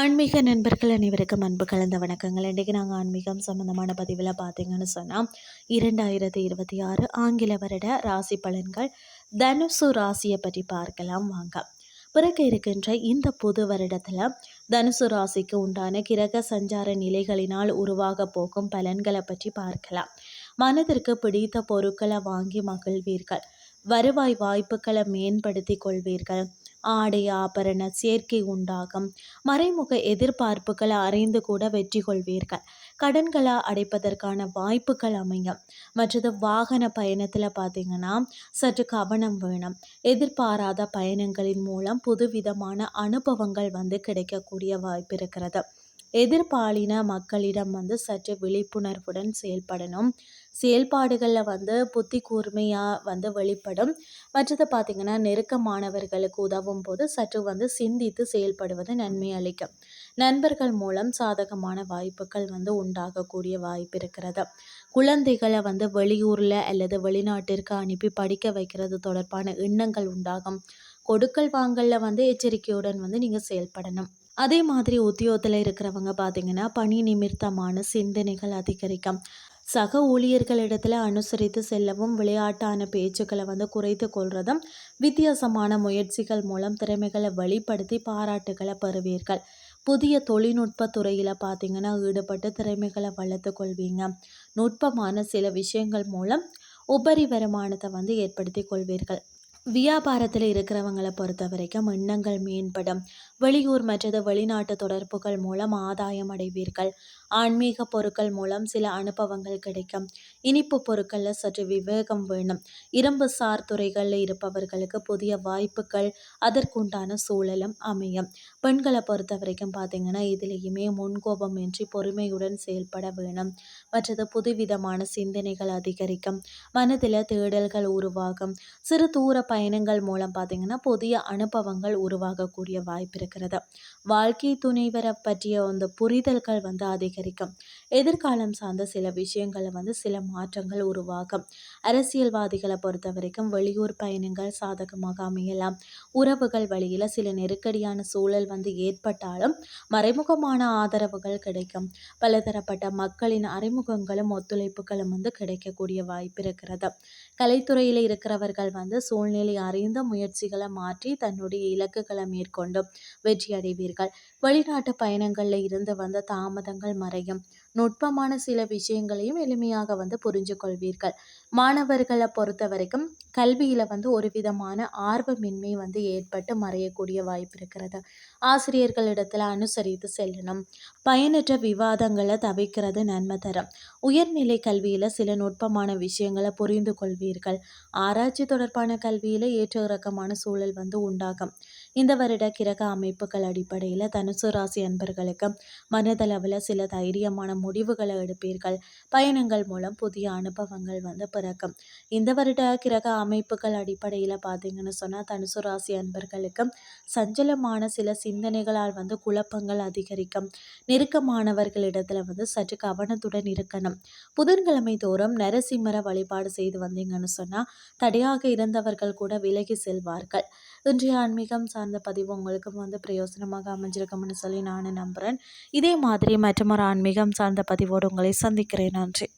ஆன்மீக நண்பர்கள் அனைவருக்கும் அன்பு கலந்த வணக்கங்கள். இன்றைக்கி நாங்கள் ஆன்மீகம் சம்மந்தமான பதிவில் பார்த்தீங்கன்னு சொன்னால் இரண்டாயிரத்தி இருபத்தி ஆறு ஆங்கில வருட ராசி பலன்கள் தனுசு ராசியை பற்றி பார்க்கலாம் வாங்க. பிறகு இருக்கின்ற இந்த புது வருடத்தில் தனுசு ராசிக்கு உண்டான கிரக சஞ்சார நிலைகளினால் உருவாக போகும் பலன்களை பற்றி பார்க்கலாம். மனதிற்கு பிடித்த பொருட்களை வாங்கி மகிழ்வீர்கள். வருவாய் வாய்ப்புகளை மேம்படுத்தி கொள்வீர்கள். ஆடை ஆபரண சேர்க்கை உண்டாகும் மறைமுக எதிர்பார்ப்புகளை அறிந்து கூட வெற்றி கொள்வீர்கள். கடன்களை அடைப்பதற்கான வாய்ப்புகள் அமையும். மற்றது வாகன பயணத்தில் பார்த்தீங்கன்னா சற்று கவனம் வேணும். எதிர்பாராத பயணங்களின் மூலம் புதுவிதமான அனுபவங்கள் வந்து கிடைக்கக்கூடிய வாய்ப்பு இருக்கிறது. எதிர்பாலின மக்களிடம் வந்து சற்று விழிப்புணர்வுடன் செயல்படணும். செயல்பாடுகளில் வந்து புத்தி கூர்மையாக வந்து வெளிப்படும். மற்றது பார்த்திங்கன்னா நெருக்கமானவர்களுக்கு உதவும் போது சற்று வந்து சிந்தித்து செயல்படுவது நன்மை அளிக்கும். நண்பர்கள் மூலம் சாதகமான வாய்ப்புகள் வந்து உண்டாகக்கூடிய வாய்ப்பு இருக்கிறது. குழந்தைகளை வந்து வெளியூரில் அல்லது வெளிநாட்டிற்கு அனுப்பி படிக்க வைக்கிறது தொடர்பான எண்ணங்கள் உண்டாகும். கொடுக்கல் வாங்கலில் வந்து எச்சரிக்கையுடன் வந்து நீங்கள் செயல்படணும். அதே மாதிரி உத்தியோகத்தில் இருக்கிறவங்க பார்த்திங்கன்னா பணி நிமித்தமான சிந்தனைகள் அதிகரிக்கும். சக ஊழியர்களிடத்தில் அனுசரித்து செல்லவும் விளையாட்டான பேச்சுக்களை வந்து குறைத்து கொள்வதும் வித்தியாசமான முயற்சிகள் மூலம் திறமைகளை வெளிப்படுத்தி பாராட்டுகளை பெறுவீர்கள். புதிய தொழில்நுட்ப துறையில் பார்த்திங்கன்னா ஈடுபட்டு திறமைகளை வளர்த்து கொள்வீங்க. நுட்பமான சில விஷயங்கள் மூலம் உபரி வருமானத்தை வந்து ஏற்படுத்தி கொள்வீர்கள். வியாபாரத்தில் இருக்கிறவங்களை பொறுத்த வரைக்கும் எண்ணங்கள் மேம்படும். வெளியூர் மற்றது வெளிநாட்டு தொடர்புகள் மூலம் ஆதாயம் அடைவீர்கள். ஆன்மீக பொருட்கள் மூலம் சில அனுபவங்கள் கிடைக்கும். இனிப்பு பொருட்களில் சற்று விவேகம் வேணும். இரும்பு சார் துறைகளில் இருப்பவர்களுக்கு புதிய வாய்ப்புகள் அதற்குண்டான சூழலும் அமையும். பெண்களை பொறுத்த வரைக்கும் பார்த்தீங்கன்னா இதுலேயுமே முன்கோபம் இன்றி பொறுமையுடன் செயல்பட வேணும். மற்றது புதுவிதமான சிந்தனைகள் அதிகரிக்கும். மனதில் தேடல்கள் உருவாகும். சிறு தூர பயணங்கள் மூலம் பார்த்திங்கன்னா புதிய அனுபவங்கள் உருவாகக்கூடிய வாய்ப்பு இருக்கிறது வாழ்க்கை துணைவரை பற்றிய அந்த புரிதல்கள் வந்து அதிகரிக்கும். எதிர்காலம் சார்ந்த சில விஷயங்களை வந்து சில மாற்றங்கள் உருவாகும் அரசியல்வாதிகளை பொறுத்த வரைக்கும் வெளியூர் பயணங்கள் சாதகமாக அமையலாம். உறவுகள் வழியில் சில நெருக்கடியான சூழல் வந்து ஏற்பட்டாலும் மறைமுகமான ஆதரவுகள் கிடைக்கும். பலதரப்பட்ட மக்களின் அறிமுகங்களும் ஒத்துழைப்புகளும் வந்து கிடைக்கக்கூடிய வாய்ப்பு இருக்கிறது. கலைத்துறையில் இருக்கிறவர்கள் வந்து சூழ்நிலை அறிந்த முயற்சிகளை மாற்றி தன்னுடைய இலக்குகளை மேற்கொண்டு வெற்றி அடைவீர்கள் வெளிநாட்டு பயணங்களில் இருந்து வந்த தாமதங்கள் மறையும். நுட்பமான சில விஷயங்களையும் எளிமையாக வந்து புரிஞ்சு கொள்வீர்கள் மாணவர்களை பொறுத்த வரைக்கும் கல்வியில் வந்து ஒரு விதமான ஆர்வமின்மை வந்து ஏற்பட்டு மறையக்கூடிய வாய்ப்பு இருக்கிறது. ஆசிரியர்களிடத்தில் அனுசரித்து செல்லணும். பயனற்ற விவாதங்களை தவிர்க்கிறது நன்மை தரும். உயர்நிலை கல்வியில் சில நுட்பமான விஷயங்களை புரிந்து கொள்வீர்கள் ஆராய்ச்சி தொடர்பான கல்வியில் ஏற்ற இறக்கமான சூழல் வந்து உண்டாகும். இந்த வருட கிரக அமைப்புகள் அடிப்படையில் தனுசு ராசி அன்பர்களுக்கு மனதளவில் சில தைரியமான முடிவுகளை எடுப்பீர்கள். பயணங்கள் மூலம் புதிய அனுபவங்கள் வந்து பிறக்கும். இந்த வருட கிரக அமைப்புகள் அடிப்படையில் பார்த்தீங்கன்னு சொன்னால் தனுசு ராசி அன்பர்களுக்கு சஞ்சலமான சில சிந்தனைகளால் வந்து குழப்பங்கள் அதிகரிக்கும். நெருக்கமானவர்களிடத்தில் வந்து சற்று கவனத்துடன் இருக்கணும். புதன்கிழமை தோறும் நரசிம்மர வழிபாடு செய்து வந்தீங்கன்னு சொன்னால் தடையாக இருந்தவர்கள் கூட விலகி செல்வார்கள். இன்றைய ஆன்மீகம் சார்ந்த பதிவு உங்களுக்கு வந்து பிரயோசனமாக அமைஞ்சிருக்கும்னு சொல்லி நான் நம்புகிறேன் இதே மாதிரி மற்றொரு ஆன்மீகம் சார்ந்த பதிவோடு உங்களை சந்திக்கிறேன். நன்றி.